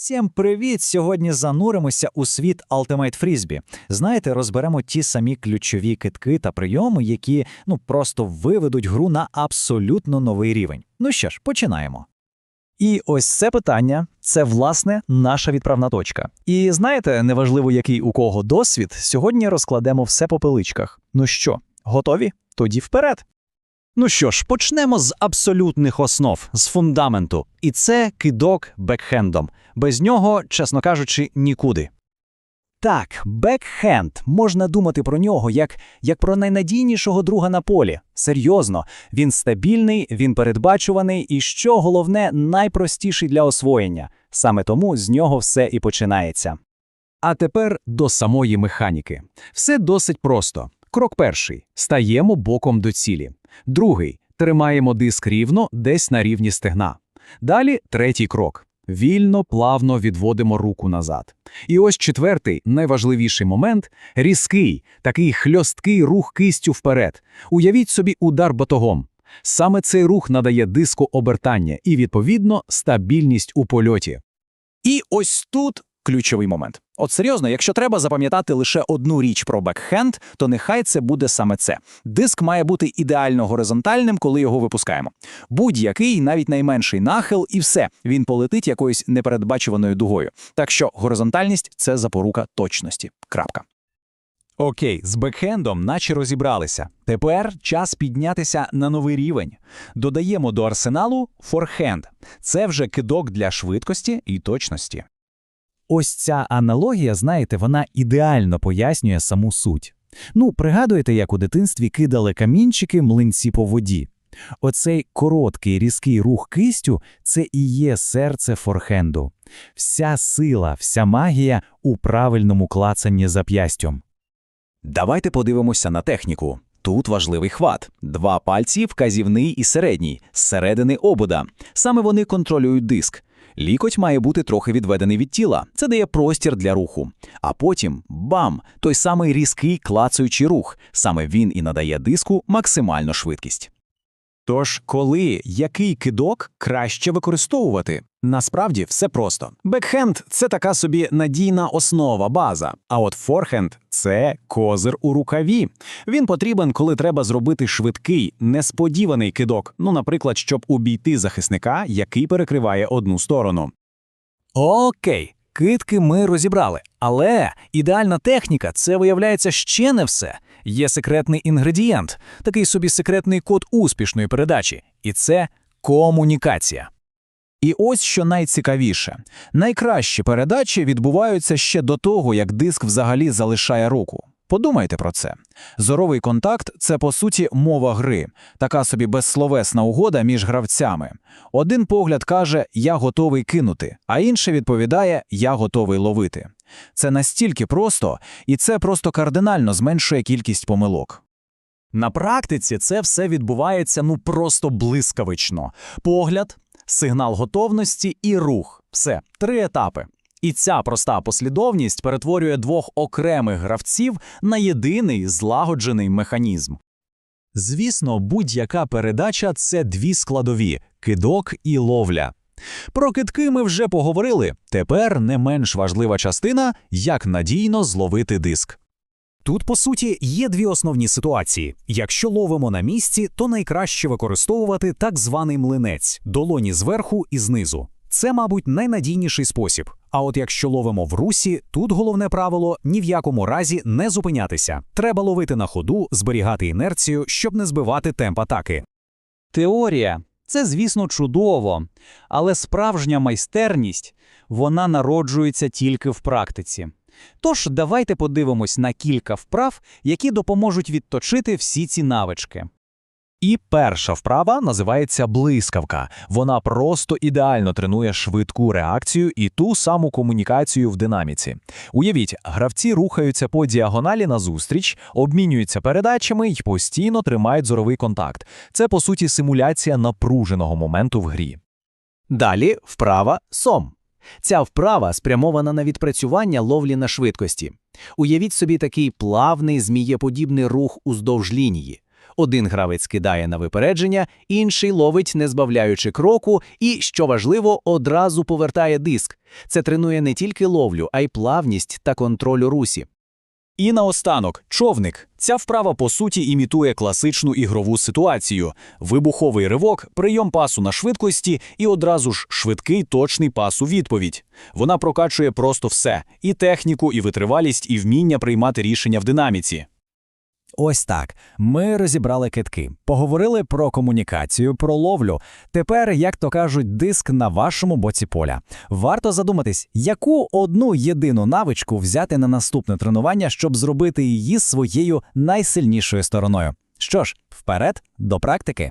Всім привіт! Сьогодні зануримося у світ Ultimate Frisbee. Знаєте, розберемо ті самі ключові китки та прийоми, які ну просто виведуть гру на абсолютно новий рівень. Ну що ж, починаємо. І ось це питання це власне наша відправна точка. І знаєте, неважливо, який у кого досвід, сьогодні розкладемо все по пиличках. Ну що, готові? Тоді вперед. Ну що ж, почнемо з абсолютних основ, з фундаменту. І це кидок бекхендом. Без нього, чесно кажучи, нікуди. Так, бекхенд. Можна думати про нього як, як про найнадійнішого друга на полі. Серйозно, він стабільний, він передбачуваний і, що головне, найпростіший для освоєння. Саме тому з нього все і починається. А тепер до самої механіки. Все досить просто. Крок перший стаємо боком до цілі. Другий тримаємо диск рівно десь на рівні стегна. Далі третій крок. Вільно, плавно відводимо руку назад. І ось четвертий, найважливіший момент різкий, такий хльосткий рух кистю вперед. Уявіть собі удар батогом. Саме цей рух надає диску обертання і, відповідно, стабільність у польоті. І ось тут ключовий момент. От серйозно, якщо треба запам'ятати лише одну річ про бекхенд, то нехай це буде саме це. Диск має бути ідеально горизонтальним, коли його випускаємо. Будь-який, навіть найменший нахил, і все, він полетить якоюсь непередбачуваною дугою. Так що горизонтальність це запорука точності. Крапка. Окей, з бекхендом наче розібралися. Тепер час піднятися на новий рівень. Додаємо до арсеналу форхенд. Це вже кидок для швидкості і точності. Ось ця аналогія, знаєте, вона ідеально пояснює саму суть. Ну, пригадуєте, як у дитинстві кидали камінчики млинці по воді. Оцей короткий різкий рух кистю це і є серце форхенду. Вся сила, вся магія у правильному клацанні зап'ястям. Давайте подивимося на техніку. Тут важливий хват. Два пальці, вказівний і середній, зсередини обода. Саме вони контролюють диск. Лікоть має бути трохи відведений від тіла. Це дає простір для руху. А потім бам! Той самий різкий клацаючий рух. Саме він і надає диску максимальну швидкість. Тож, коли який кидок краще використовувати? Насправді все просто. Бекхенд це така собі надійна основа, база. А от форхенд це козир у рукаві. Він потрібен, коли треба зробити швидкий, несподіваний кидок. Ну, наприклад, щоб убійти захисника, який перекриває одну сторону. Окей, китки ми розібрали. Але ідеальна техніка це виявляється ще не все. Є секретний інгредієнт, такий собі секретний код успішної передачі, і це комунікація. І ось що найцікавіше: найкращі передачі відбуваються ще до того, як диск взагалі залишає руку. Подумайте про це. Зоровий контакт це по суті мова гри, така собі безсловесна угода між гравцями. Один погляд каже Я готовий кинути, а інший відповідає Я готовий ловити. Це настільки просто, і це просто кардинально зменшує кількість помилок. На практиці це все відбувається ну просто блискавично. Погляд, сигнал готовності і рух. Все, три етапи. І ця проста послідовність перетворює двох окремих гравців на єдиний злагоджений механізм. Звісно, будь-яка передача це дві складові кидок і ловля. Про китки ми вже поговорили. Тепер не менш важлива частина як надійно зловити диск. Тут, по суті, є дві основні ситуації. Якщо ловимо на місці, то найкраще використовувати так званий млинець долоні зверху і знизу. Це, мабуть, найнадійніший спосіб. А от якщо ловимо в русі, тут головне правило ні в якому разі не зупинятися. Треба ловити на ходу, зберігати інерцію, щоб не збивати темп атаки. Теорія це, звісно, чудово, але справжня майстерність вона народжується тільки в практиці. Тож давайте подивимось на кілька вправ, які допоможуть відточити всі ці навички. І перша вправа називається блискавка. Вона просто ідеально тренує швидку реакцію і ту саму комунікацію в динаміці. Уявіть, гравці рухаються по діагоналі назустріч, обмінюються передачами і постійно тримають зоровий контакт. Це по суті симуляція напруженого моменту в грі. Далі вправа сом. Ця вправа спрямована на відпрацювання ловлі на швидкості. Уявіть собі такий плавний змієподібний рух уздовж лінії. Один гравець кидає на випередження, інший ловить, не збавляючи кроку, і, що важливо, одразу повертає диск. Це тренує не тільки ловлю, а й плавність та контроль у русі. І наостанок, човник. Ця вправа по суті імітує класичну ігрову ситуацію: вибуховий ривок, прийом пасу на швидкості і одразу ж швидкий точний пас у відповідь. Вона прокачує просто все: і техніку, і витривалість, і вміння приймати рішення в динаміці. Ось так. Ми розібрали китки, поговорили про комунікацію, про ловлю. Тепер, як то кажуть, диск на вашому боці поля. Варто задуматись, яку одну єдину навичку взяти на наступне тренування, щоб зробити її своєю найсильнішою стороною. Що ж, вперед до практики.